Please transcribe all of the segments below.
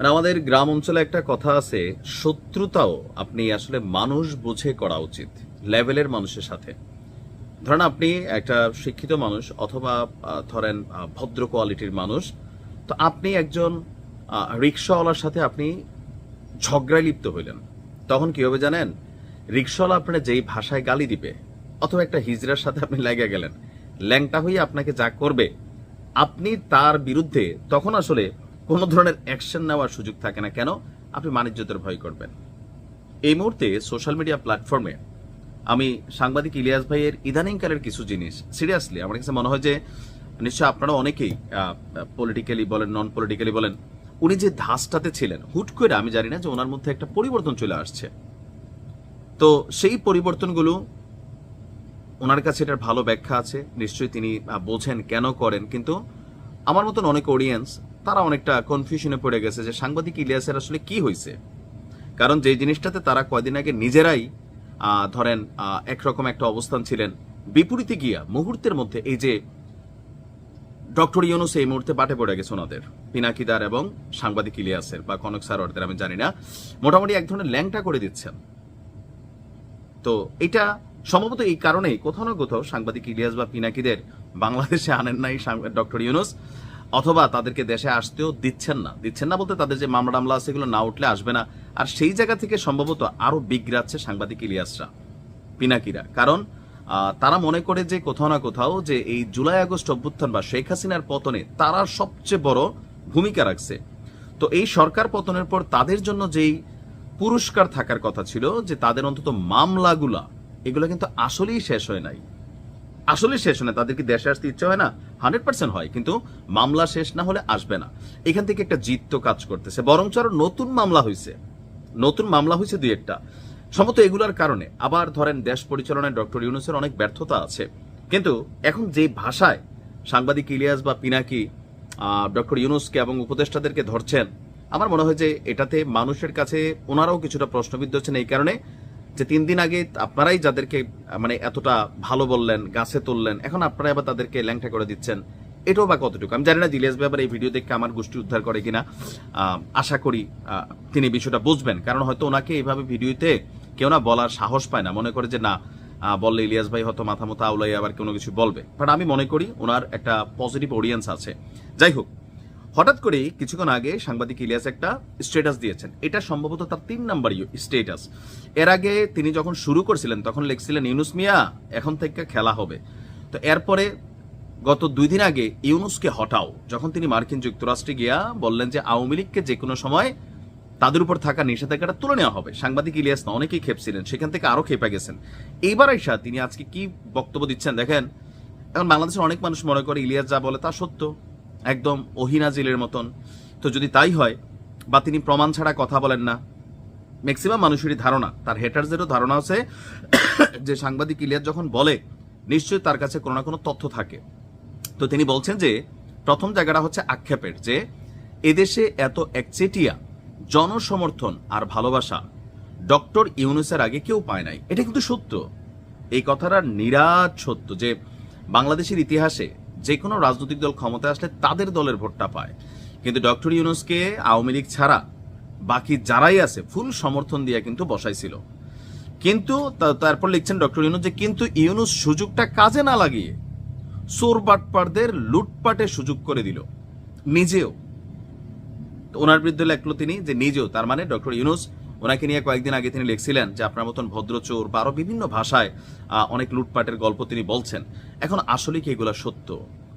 মানে আমাদের গ্রাম অঞ্চলে একটা কথা আছে, শত্রুতাও আপনি আসলে মানুষ বুঝে করা উচিত, লেভেলের মানুষের সাথে। ধরেন আপনি একটা শিক্ষিত মানুষ অথবা ধরেন ভদ্র কোয়ালিটির মানুষ, তো আপনি একজন রিক্সাওয়ালার সাথে আপনি ঝগড়ায় লিপ্ত হইলেন। তখন কি হবে জানেন? রিক্সাওয়ালা আপনার যেই ভাষায় গালি দিবে, অথবা একটা হিজড়ার সাথে আপনি লেগে গেলেন, ল্যাংটা হয়ে আপনাকে যা করবে, আপনি তার বিরুদ্ধে তখন আসলে কোনো ধরনের অ্যাকশন নেওয়ার সুযোগ থাকে না। কেন? আপনি মানিজ্যতের ভয় করবেন। এই মুহূর্তে সোশ্যাল মিডিয়া প্ল্যাটফর্মে আমি সাংবাদিক ইলিয়াস ভাইয়ের ইদানিংকালের কিছু জিনিস সিরিয়াসলি আমার কাছে মনে হয় যে নিশ্চয় আপনারা অনেকেই পলিটিক্যালি বলেন নন পলিটিক্যালি বলেন, উনি যে ধাসটাতে ছিলেন, হুট করে আমি জানি না যে ওনার মধ্যে একটা পরিবর্তন চলে আসছে। তো সেই পরিবর্তনগুলো ওনার কাছে এটার ভালো ব্যাখ্যা আছে, নিশ্চয়ই তিনি বোঝেন কেন করেন, কিন্তু আমার মতন অনেক অডিয়েন্স তারা অনেকটা কনফিউশনে পড়ে গেছে যে সাংবাদিক ইলিয়াসের আসলে কি হয়েছে। কারণ যে জিনিসটাতে তারা কয়দিন আগে নিজেরাই ধরেন একরকম একটা অবস্থান ছিলেন। বিপরীতে গিয়া মুহূর্তের মধ্যে এই যে ডক্টর ইউনুস এই মুহূর্তে পাটে পড়ে গেছে ওনাদের, পিনাকিদার এবং সাংবাদিক ইলিয়াসের বা কনক সারোয়ারদের, আমি জানি না। মোটামুটি এক ধরনের ল্যাংটা করে দিচ্ছেন। তো এটা সম্ভবত এই কারণেই কোথাও না কোথাও সাংবাদিক ইলিয়াস বা পিনাকিদের বাংলাদেশে আনেন নাই ডক্টর ইউনুস। অথবা তাদেরকে দেশে আসতেও দিচ্ছেন না। দিচ্ছেন না বলতে তাদের যে মামলা টামলা আছে এগুলো না উঠলে আসবে না। আর সেই জায়গা থেকে সম্ভবত আরও বিগড়াচ্ছে সাংবাদিক ইলিয়াসরা, পিনাকিরা। কারণ তারা মনে করে যে কোথাও না কোথাও যে এই জুলাই আগস্ট অভ্যুত্থান বা শেখ হাসিনার পতনে তারা সবচেয়ে বড় ভূমিকা রাখছে। তো এই সরকার পতনের পর তাদের জন্য যেই পুরস্কার থাকার কথা ছিল, যে তাদের অন্তত মামলাগুলা, এগুলো কিন্তু আসলেই শেষ হয় নাই। আসলে শেষ হয় না তাদের কি দেশে আসতে ইচ্ছে হয় না? হান্ড্রেড পার্সেন্ট হয়, কিন্তু মামলা শেষ না হলে আসবে না। এখান থেকে একটা জিত তো কাজ করতেছে। বরঞ্চ আরও নতুন মামলা হয়েছে নতুন মামলা হয়েছে দুই একটা। সম্ভবত এগুলার কারণে। আবার ধরেন দেশ পরিচালনায় ডক্টর ইউনুসের অনেক ব্যর্থতা আছে। কিন্তু এখন যে ভাষায় সাংবাদিক ইলিয়াস বা পিনাকি ডক্টর ইউনুসকে এবং উপদেষ্টাদেরকে ধরছেন, আমার মনে হয় যে এটাতে মানুষের কাছে ওনারাও কিছুটা প্রশ্নবিদ্ধ হচ্ছেন। এই কারণে যে তিন দিন আগে আপনারাই যাদেরকে মানে এতটা ভালো বললেন, গাছে তুললেন, এখন আপনারা আবার তাদেরকে ল্যাংটা করে দিচ্ছেন, এটাও বা কতটুকু? আমি জানি না জিলিয়াস ব্যাপারে এই ভিডিও দেখে আমার গোষ্ঠী উদ্ধার করে কিনা। আশা করি তিনি বিষয়টা বুঝবেন, কারণ হয়তো ওনাকে এইভাবে ভিডিওতে কেউ না বলার সাহস পায় না। মনে করে যে না বললে ইলিয়াস ভাই হয়তো মাথা মতো আউলাই আবার কোনো কিছু বলবে। বাট আমি মনে করি ওনার একটা পজিটিভ অডিয়েন্স আছে। যাই হোক হঠাৎ করেই কিছুক্ষণ আগে সাংবাদিক ইলিয়াস একটা স্টেটাস দিয়েছেন। এটা সম্ভবত তার তিন নাম্বার স্টেটাস এর আগে তিনি যখন শুরু করছিলেন, তখন লিখছিলেন, ইউনুস মিয়া, এখন থেকে খেলা হবে। তো এরপরে গত দুই দিন আগে ইউনুসকে হটাও, যখন তিনি মার্কিন যুক্তরাষ্ট্রে গিয়া বললেন যে আওয়ামী লীগকে যে কোনো সময় তাদের উপর থাকা নিষেধাজ্ঞাটা তুলে নেওয়া হবে। সাংবাদিক ইলিয়াস না, অনেকেই খেপছিলেন, সেখান থেকে আরও খেপে গেছেন। এইবার আইসা তিনি আজকে কি বক্তব্য দিচ্ছেন দেখেন, এখন বাংলাদেশের অনেক মানুষ মনে করে ইলিয়াস যা বলে তা সত্য। একদম ওহিনাজিলের মতন। তো যদি তাই হয়, বা তিনি প্রমাণ ছাড়া কথা বলেন না ম্যাক্সিমাম মানুষেরই ধারণা, তার হেটারদেরও ধারণা আছে, যে সাংবাদিক ইলিয়াস যখন বলে, নিশ্চয়ই তার কাছে কোনো না কোনো তথ্য থাকে। তো তিনি বলছেন যে, প্রথম জায়গাটা হচ্ছে আক্ষেপের, যে এদেশে এত একচেটিয়া জনসমর্থন আর ভালোবাসা ডক্টর ইউনুসের আগে কেউ পায় নাই। এটা কিন্তু সত্য। এই কথাটা নিরাট সত্য, যে বাংলাদেশের ইতিহাসে যে কোনো রাজনৈতিক দল ক্ষমতায় আসলে তাদের দলের ভোটটা পায়। কিন্তু ডক্টর ইউনুসকে আওয়ামী লীগ ছাড়া বাকি যারাই আছে, ফুল সমর্থন দিয়ে কিন্তু বসাইছিল। কিন্তু তারপর লিখছেন ডক্টর ইউনুস যে, কিন্তু ইউনুস সুযোগটা কাজে না লাগিয়ে চোর বাটপারদের লুটপাটে সুযোগ করে দিল। নিজেও। ওনার বিরুদ্ধে লেখলো তিনি যে, নিজেও। তার মানে ডক্টর ইউনুস ওনাকে নিয়ে কয়েকদিন আগে তিনি লিখছিলেন যে, আপনার মতন ভদ্র চোর বা আরও বিভিন্ন ভাষায় অনেক লুটপাটের গল্প তিনি বলছেন। এখন আসলে কি এগুলা সত্য?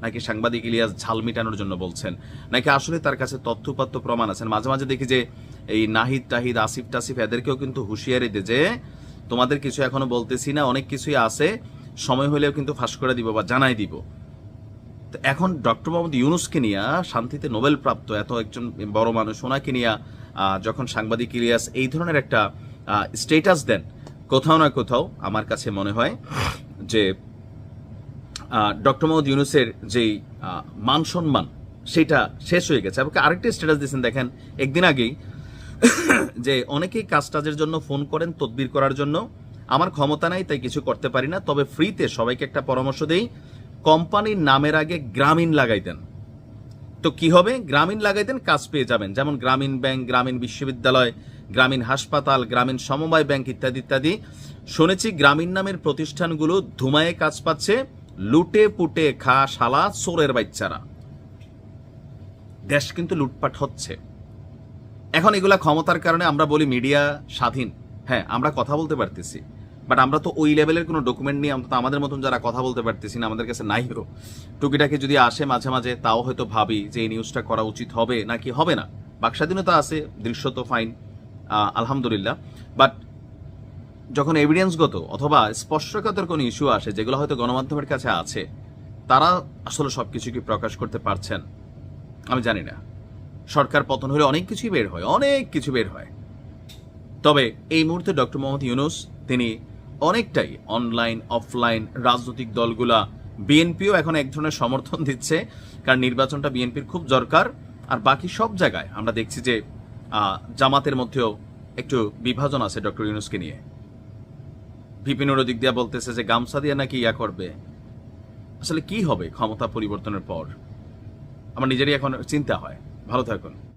নাকি সাংবাদিক ইলিয়াস ঝাল মিটানোর জন্য বলছেন? নাকি আসলে তার কাছে তথ্যপাত্য প্রমাণ আছেন মাঝে মাঝে দেখি যে এই নাহিদ টাহিদ আসিফ টাসিফ এদেরকেও কিন্তু হুঁশিয়ারি দে যে, তোমাদের কিছু এখনও বলতেছি না, অনেক কিছুই আছে, সময় হলেও কিন্তু ফাঁস করে দিব বা জানাই দিব। তো এখন ডক্টর মোহাম্মদ ইউনুসকে নিয়ে, শান্তিতে নোবেল প্রাপ্ত এত একজন বড় মানুষ, ওনাকে নিয়ে যখন সাংবাদিক ইলিয়াস এই ধরনের একটা স্টেটাস দেন, কোথাও না কোথাও আমার কাছে মনে হয় যে ডক্টর মোহাম্মদ ইউনুসের যেই মান সম্মান, সেটা শেষ হয়ে গেছে। এবং আরেকটি স্ট্যাটাস দিয়েছেন, দেখেন, একদিন আগেই, যে অনেকেই কাজ টাজের জন্য ফোন করেন, তদবির করার জন্য। আমার ক্ষমতা নাই, তাই কিছু করতে পারি না, তবে ফ্রিতে সবাইকে একটা পরামর্শ দেই, কোম্পানির নামের আগে গ্রামীণ লাগাই দেন। তো কি হবে? গ্রামীণ লাগাইতেন কাজ পেয়ে যাবেন। যেমন গ্রামীণ ব্যাংক, গ্রামীণ বিশ্ববিদ্যালয়, গ্রামীণ হাসপাতাল, গ্রামীণ সমবায় ব্যাংক ইত্যাদি ইত্যাদি। শুনেছি গ্রামীণ নামের প্রতিষ্ঠানগুলো ধুমায়ে কাজ পাচ্ছে। লুটে পুটে খা শালা চোরের বাচ্চারা। দেশ কিন্তু লুটপাট হচ্ছে। এখন এগুলা ক্ষমতার কারণে আমরা বলি মিডিয়া স্বাধীন। হ্যাঁ আমরা কথা বলতে পারতেছি। বাট আমরা তো ওই লেভেলের কোনো ডকুমেন্ট নিয়ে অন্তত আমাদের মতন যারা কথা বলতে পারতেছি না, আমাদের কাছে নাইও টুকিটাকি যদি আসে মাঝে মাঝে, তাও হয়তো ভাবি যে এই নিউজটা করা উচিত হবে নাকি হবে না। বাকস্বাধীনতা আছে, দৃশ্য তো ফাইন আলহামদুলিল্লাহ। বাট যখন এভিডেন্সগত অথবা স্পর্শকাতর কোনো ইস্যু আসে, যেগুলো হয়তো গণমাধ্যমের কাছে আছে, তারা আসলে সবকিছু কি প্রকাশ করতে পারছেন? আমি জানি না। সরকার পতন হলে অনেক কিছুই বের হয়, অনেক কিছু বের হয়। তবে এই মুহূর্তে ডক্টর মোহাম্মদ ইউনুস, তিনি অনেকটাই অনলাইন অফলাইন রাজনৈতিক দলগুলা, বিএনপিও এখন এক ধরনের সমর্থন দিচ্ছে, কারণ নির্বাচনটা বিএনপির খুব দরকার। আর বাকি সব জায়গায় আমরা দেখছি যে জামাতের মধ্যেও একটু বিভাজন আছে ডক্টর ইউনুসকে নিয়ে। বিপিনুর দিক দিয়া বলতেছে যে, গামছা দিয়ে নাকি ইয়া করবে। আসলে কি হবে ক্ষমতা পরিবর্তনের পর? আমার নিজেরই এখন চিন্তা হয়। ভালো থাকুন।